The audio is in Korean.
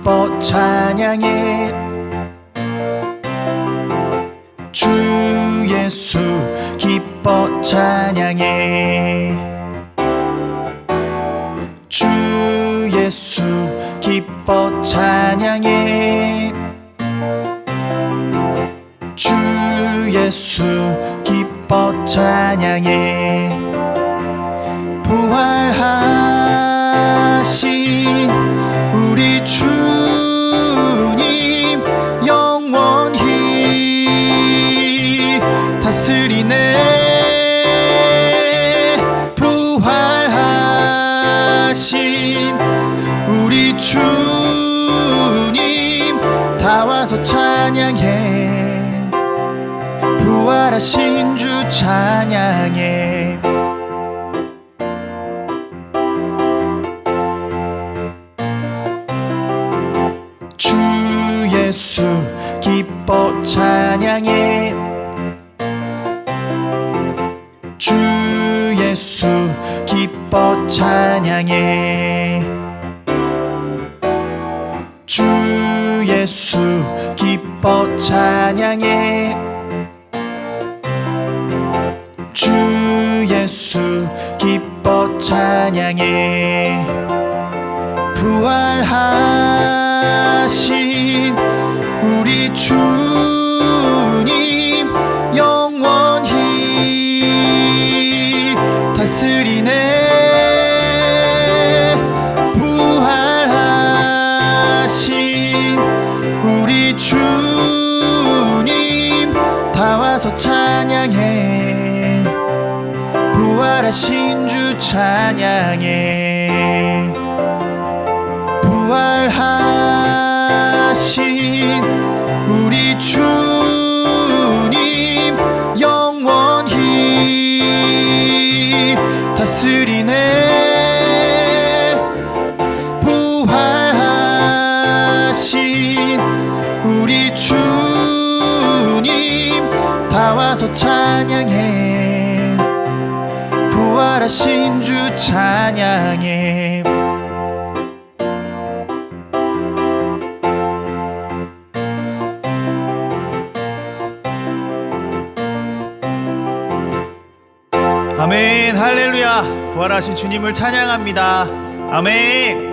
기뻐 찬양해. 주 예수 기뻐 찬양해. 주 예수 기뻐 찬양해. 주 예수 기뻐 찬양해. 부활하 다 와서 찬양해. 부활하신 주 찬양해. 주 예수 기뻐 찬양해. 주 예수 기뻐 찬양해 예수 기뻐 찬양해. 주 예수 기뻐 찬양해. 부활하신 우리 주님 부활하신 주 찬양해 부활하신 우리 주님 영원히 다스리네. 부활하신 우리 주님 다 와서 찬양해 부활하신 주 찬양해 아멘 할렐루야. 부활하신 주님을 찬양합니다. 아멘